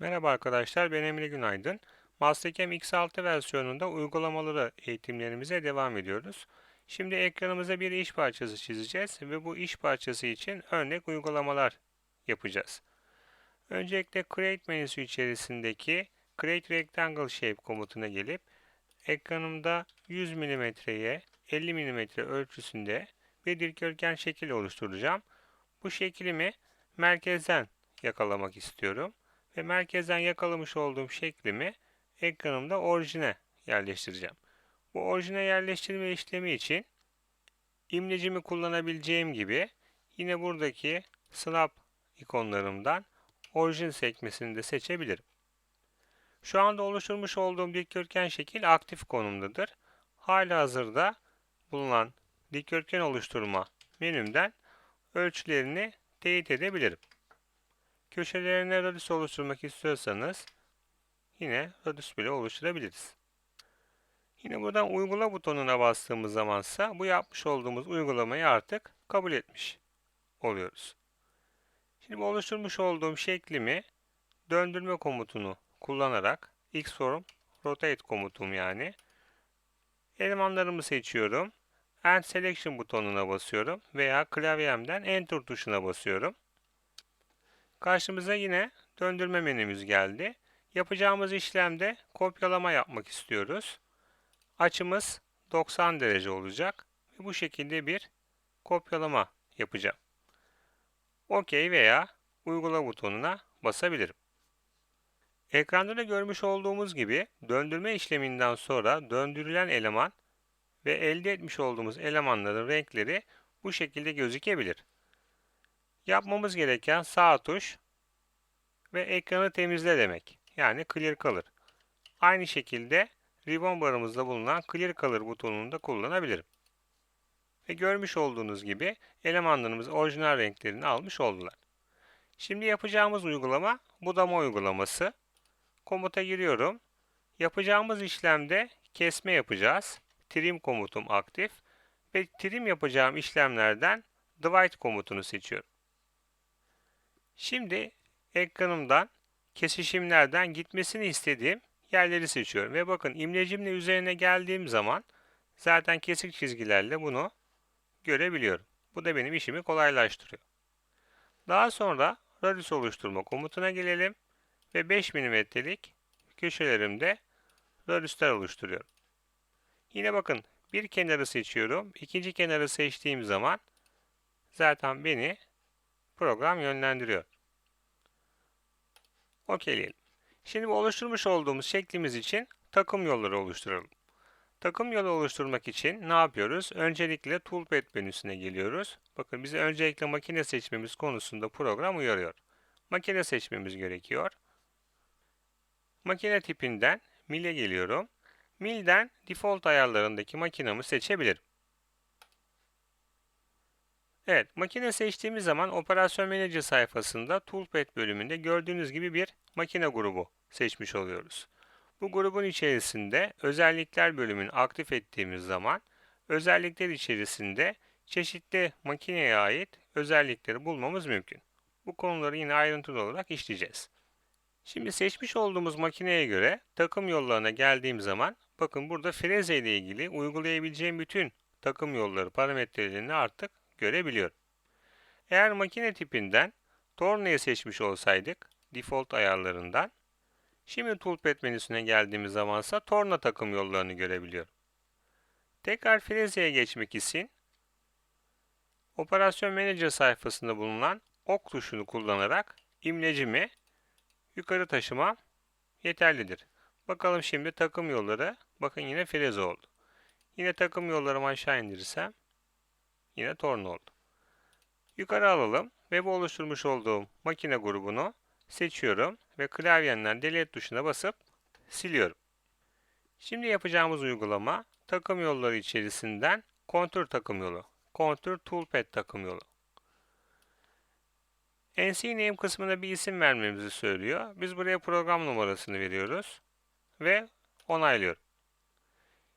Merhaba arkadaşlar, ben Emre Günaydın. Mastercam X6 versiyonunda uygulamaları eğitimlerimize devam ediyoruz. Şimdi ekranımıza bir iş parçası çizeceğiz ve bu iş parçası için örnek uygulamalar yapacağız. Öncelikle Create menüsü içerisindeki Create Rectangle Shape komutuna gelip ekranımda 100 mm'ye 50 mm ölçüsünde bir dikdörtgen şekil oluşturacağım. Bu şeklimi merkezden yakalamak istiyorum ve merkezden yakalamış olduğum şeklimi ekranımda orijine yerleştireceğim. Bu orijine yerleştirme işlemi için imlecimi kullanabileceğim gibi yine buradaki snap ikonlarımdan orijin sekmesini de seçebilirim. Şu anda oluşturmuş olduğum dikdörtgen şekil aktif konumdadır. Hala hazırda bulunan dikdörtgen oluşturma menümden ölçülerini teyit edebilirim. Köşelerine radius oluşturmak istiyorsanız yine radius bile oluşturabiliriz. Yine buradan uygula butonuna bastığımız zamansa bu yapmış olduğumuz uygulamayı artık kabul etmiş oluyoruz. Şimdi bu oluşturmuş olduğum şeklimi döndürme komutunu kullanarak xform rotate komutum yani elemanlarımı seçiyorum. End Selection butonuna basıyorum veya klavyemden Enter tuşuna basıyorum. Karşımıza yine döndürme menümüz geldi. Yapacağımız işlemde kopyalama yapmak istiyoruz. Açımız 90 derece olacak ve bu şekilde bir kopyalama yapacağım. OK veya uygula butonuna basabilirim. Ekranda da görmüş olduğumuz gibi döndürme işleminden sonra döndürülen eleman ve elde etmiş olduğumuz elemanların renkleri bu şekilde gözükebilir. Yapmamız gereken sağ tuş ve ekranı temizle demek. Yani clear color. Aynı şekilde ribbon barımızda bulunan clear color butonunu da kullanabilirim. Ve görmüş olduğunuz gibi elemanlarımız orijinal renklerini almış oldular. Şimdi yapacağımız uygulama budama uygulaması. Komuta giriyorum. Yapacağımız işlemde kesme yapacağız. Trim komutum aktif ve trim yapacağım işlemlerden divide komutunu seçiyorum. Şimdi ekranımdan kesişimlerden gitmesini istediğim yerleri seçiyorum. Ve bakın imlecimle üzerine geldiğim zaman zaten kesik çizgilerle bunu görebiliyorum. Bu da benim işimi kolaylaştırıyor. Daha sonra radius oluşturma komutuna gelelim ve 5 mm'lik köşelerimde radiuslar oluşturuyorum. Yine bakın bir kenarı seçiyorum. İkinci kenarı seçtiğim zaman zaten beni program yönlendiriyor. Okeyleyelim. Şimdi bu oluşturmuş olduğumuz şeklimiz için takım yolları oluşturalım. Takım yolu oluşturmak için ne yapıyoruz? Öncelikle Toolpad menüsüne geliyoruz. Bakın bize öncelikle makine seçmemiz konusunda program uyarıyor. Makine seçmemiz gerekiyor. Makine tipinden Mill'e geliyorum. Mill'den default ayarlarındaki makinamı seçebilirim. Evet, makine seçtiğimiz zaman Operasyon Manager sayfasında Toolpad bölümünde gördüğünüz gibi bir makine grubu seçmiş oluyoruz. Bu grubun içerisinde özellikler bölümünü aktif ettiğimiz zaman özellikler içerisinde çeşitli makineye ait özellikleri bulmamız mümkün. Bu konuları yine ayrıntılı olarak işleyeceğiz. Şimdi seçmiş olduğumuz makineye göre takım yollarına geldiğim zaman bakın burada freze ile ilgili uygulayabileceğim bütün takım yolları parametrelerini artık görebiliyorum. Eğer makine tipinden Torna'yı seçmiş olsaydık default ayarlarından şimdi Toolpad menüsüne geldiğimiz zamansa Torna takım yollarını görebiliyorum. Tekrar Freze'ye geçmek için Operasyon Manager sayfasında bulunan ok tuşunu kullanarak imlecimi yukarı taşımam yeterlidir. Bakalım şimdi takım yolları bakın yine freze oldu. Yine takım yollarımı aşağı indirirsem Yine torn oldu. Yukarı alalım ve bu oluşturmuş olduğum makine grubunu seçiyorum ve klavyenden delete tuşuna basıp siliyorum. Şimdi yapacağımız uygulama takım yolları içerisinden kontür takım yolu, kontür toolpad takım yolu. NC name kısmına bir isim vermemizi söylüyor. Biz buraya program numarasını veriyoruz ve onaylıyorum.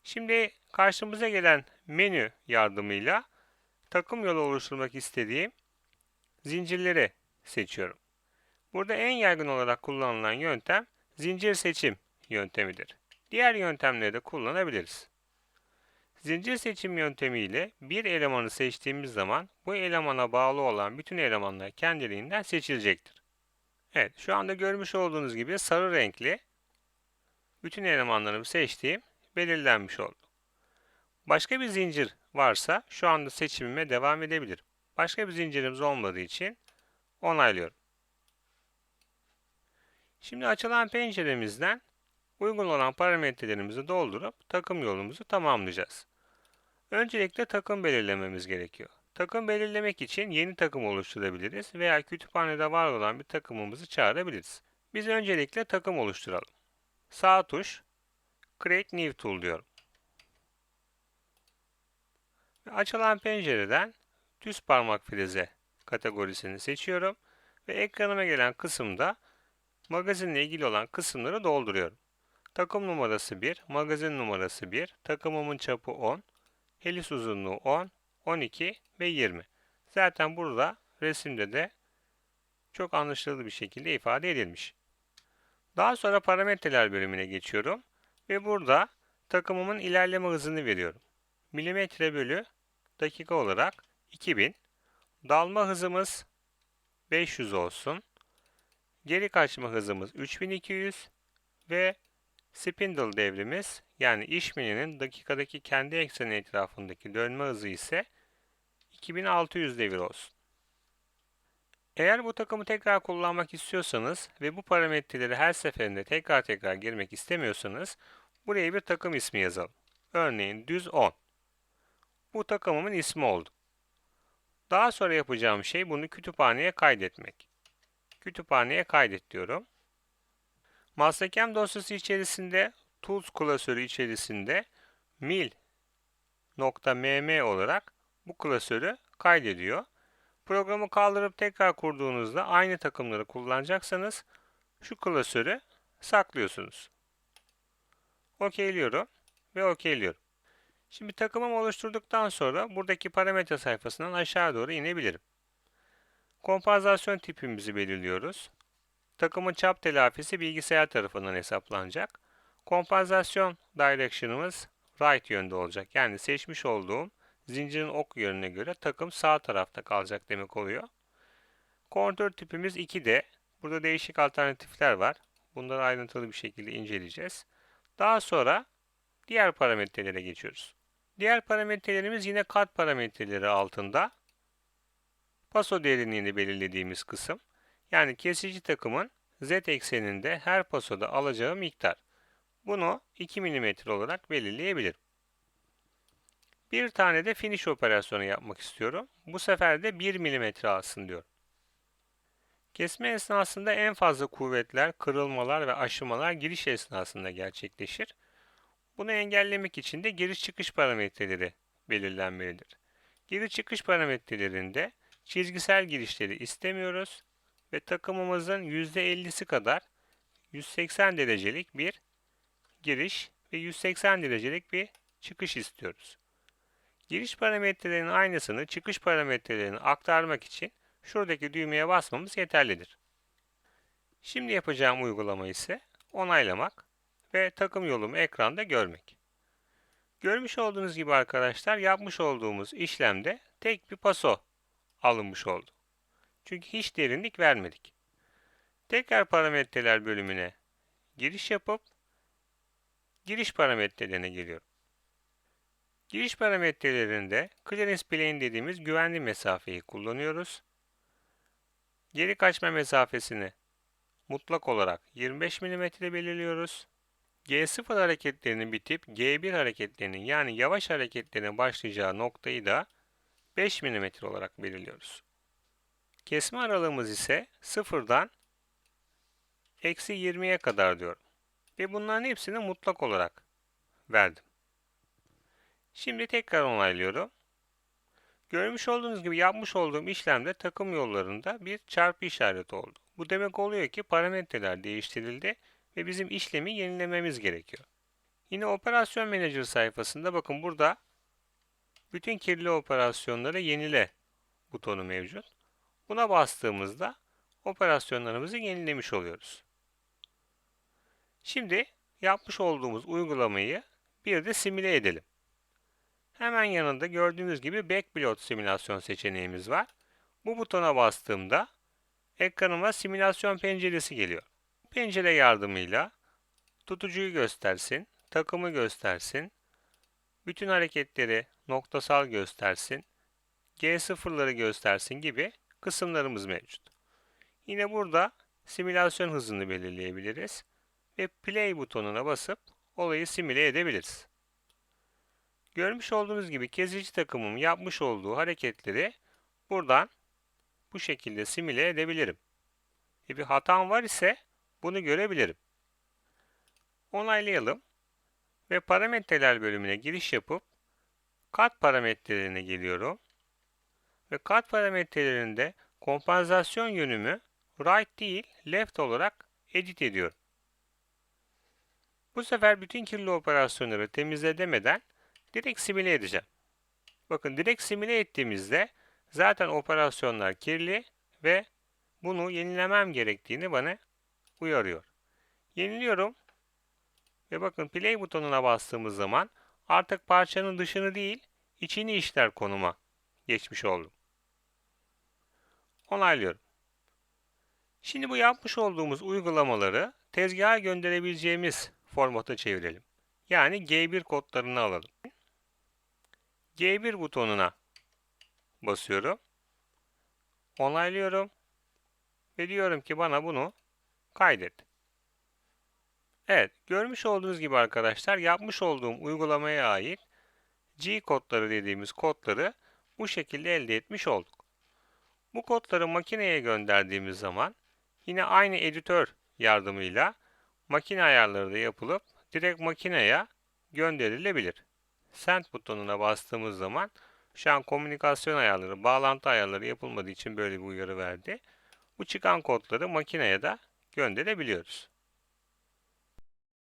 Şimdi karşımıza gelen menü yardımıyla takım yolu oluşturmak istediğim zincirleri seçiyorum. Burada en yaygın olarak kullanılan yöntem zincir seçim yöntemidir. Diğer yöntemleri de kullanabiliriz. Zincir seçim yöntemiyle bir elemanı seçtiğimiz zaman bu elemana bağlı olan bütün elemanlar kendiliğinden seçilecektir. Evet, şu anda görmüş olduğunuz gibi sarı renkli bütün elemanlarımı seçtiğim belirlenmiş oldu. Başka bir zincir varsa şu anda seçimime devam edebilirim. Başka bir zincirimiz olmadığı için onaylıyorum. Şimdi açılan penceremizden uygun olan parametrelerimizi doldurup takım yolumuzu tamamlayacağız. Öncelikle takım belirlememiz gerekiyor. Takım belirlemek için yeni takım oluşturabiliriz veya kütüphanede var olan bir takımımızı çağırabiliriz. Biz öncelikle takım oluşturalım. Sağ tuş, Create New Tool diyorum. Ve açılan pencereden düz parmak freze kategorisini seçiyorum ve ekranıma gelen kısımda magazinle ilgili olan kısımları dolduruyorum. Takım numarası 1, magazin numarası 1, takımımın çapı 10, helis uzunluğu 10, 12 ve 20. Zaten burada resimde de çok anlaşılır bir şekilde ifade edilmiş. Daha sonra parametreler bölümüne geçiyorum ve burada takımımın ilerleme hızını veriyorum. Milimetre bölü dakika olarak 2000. Dalma hızımız 500 olsun. Geri kaçma hızımız 3200 ve spindle devrimiz yani iş dakikadaki kendi ekseni etrafındaki dönme hızı ise 2600 devir olsun. Eğer bu takımı tekrar kullanmak istiyorsanız ve bu parametreleri her seferinde tekrar tekrar girmek istemiyorsanız buraya bir takım ismi yazalım. Örneğin düz 10. Bu takımımın ismi oldu. Daha sonra yapacağım şey bunu kütüphaneye kaydetmek. Kütüphaneye kaydet diyorum. Mastercam dosyası içerisinde Tools klasörü içerisinde mil.mm olarak bu klasörü kaydediyor. Programı kaldırıp tekrar kurduğunuzda aynı takımları kullanacaksanız şu klasörü saklıyorsunuz. Okeyliyorum ve okeyliyorum. Şimdi takımımı oluşturduktan sonra buradaki parametre sayfasından aşağı doğru inebilirim. Kompozasyon tipimizi belirliyoruz. Takımın çap telafisi bilgisayar tarafından hesaplanacak. Kompozasyon direction'ımız right yönde olacak. Yani seçmiş olduğum zincirin ok yönüne göre takım sağ tarafta kalacak demek oluyor. Kontör tipimiz 2D. Burada değişik alternatifler var. Bunları ayrıntılı bir şekilde inceleyeceğiz. Daha sonra diğer parametrelere geçiyoruz. Diğer parametrelerimiz yine kat parametreleri altında. Paso derinliğini belirlediğimiz kısım. Yani kesici takımın z ekseninde her pasoda alacağı miktar. Bunu 2 mm olarak belirleyebilirim. Bir tane de finish operasyonu yapmak istiyorum. Bu sefer de 1 mm alsın diyorum. Kesme esnasında en fazla kuvvetler, kırılmalar ve aşımalar giriş esnasında gerçekleşir. Bunu engellemek için de giriş çıkış parametreleri belirlenmelidir. Giriş çıkış parametrelerinde çizgisel girişleri istemiyoruz ve takımımızın %50'si kadar 180 derecelik bir giriş ve 180 derecelik bir çıkış istiyoruz. Giriş parametrelerinin aynısını çıkış parametrelerine aktarmak için şuradaki düğmeye basmamız yeterlidir. Şimdi yapacağım uygulama ise onaylamak ve takım yolumu ekranda görmek. Görmüş olduğunuz gibi arkadaşlar yapmış olduğumuz işlemde tek bir paso alınmış oldu. Çünkü hiç derinlik vermedik. Tekrar parametreler bölümüne giriş yapıp giriş parametrelerine geliyorum. Giriş parametrelerinde clearance plane dediğimiz güvenli mesafeyi kullanıyoruz. Geri kaçma mesafesini mutlak olarak 25 mm belirliyoruz. G0 hareketlerinin bitip G1 hareketlerinin yani yavaş hareketlerine başlayacağı noktayı da 5 mm olarak belirliyoruz. Kesme aralığımız ise sıfırdan eksi 20'ye kadar diyorum. Ve bunların hepsini mutlak olarak verdim. Şimdi tekrar onaylıyorum. Görmüş olduğunuz gibi yapmış olduğum işlemde takım yollarında bir çarpı işareti oldu. Bu demek oluyor ki parametreler değiştirildi ve bizim işlemi yenilememiz gerekiyor. Yine operasyon manager sayfasında bakın burada bütün kirli operasyonları yenile butonu mevcut. Buna bastığımızda operasyonlarımızı yenilemiş oluyoruz. Şimdi yapmış olduğumuz uygulamayı bir de simüle edelim. Hemen yanında gördüğünüz gibi Backplot simülasyon seçeneğimiz var. Bu butona bastığımda ekranıma simülasyon penceresi geliyor. Pencere yardımıyla tutucuyu göstersin, takımı göstersin, bütün hareketleri noktasal göstersin, G0'ları göstersin gibi kısımlarımız mevcut. Yine burada simülasyon hızını belirleyebiliriz ve play butonuna basıp olayı simüle edebiliriz. Görmüş olduğunuz gibi kezici takımım yapmış olduğu hareketleri buradan bu şekilde simüle edebilirim. E bir hatam var ise bunu görebilirim. Onaylayalım ve parametreler bölümüne giriş yapıp kat parametrelerine geliyorum ve kat parametrelerinde kompansasyon yönümü right değil left olarak edit ediyorum. Bu sefer bütün kirli operasyonları temizle demeden direkt simüle edeceğim. Bakın direkt simüle ettiğimizde zaten operasyonlar kirli ve bunu yenilemem gerektiğini bana uyarıyor. Yeniliyorum ve bakın play butonuna bastığımız zaman artık parçanın dışını değil içini işler konuma geçmiş oldum. Onaylıyorum. Şimdi bu yapmış olduğumuz uygulamaları tezgaha gönderebileceğimiz formata çevirelim. Yani G1 kodlarını alalım. G1 butonuna basıyorum. Onaylıyorum. Ve diyorum ki bana bunu kaydet. Evet, görmüş olduğunuz gibi arkadaşlar yapmış olduğum uygulamaya ait G kodları dediğimiz kodları bu şekilde elde etmiş olduk. Bu kodları makineye gönderdiğimiz zaman yine aynı editör yardımıyla makine ayarları da yapılıp direkt makineye gönderilebilir. Send butonuna bastığımız zaman şu an komünikasyon ayarları, bağlantı ayarları yapılmadığı için böyle bir uyarı verdi. Bu çıkan kodları makineye de gönderebiliyoruz.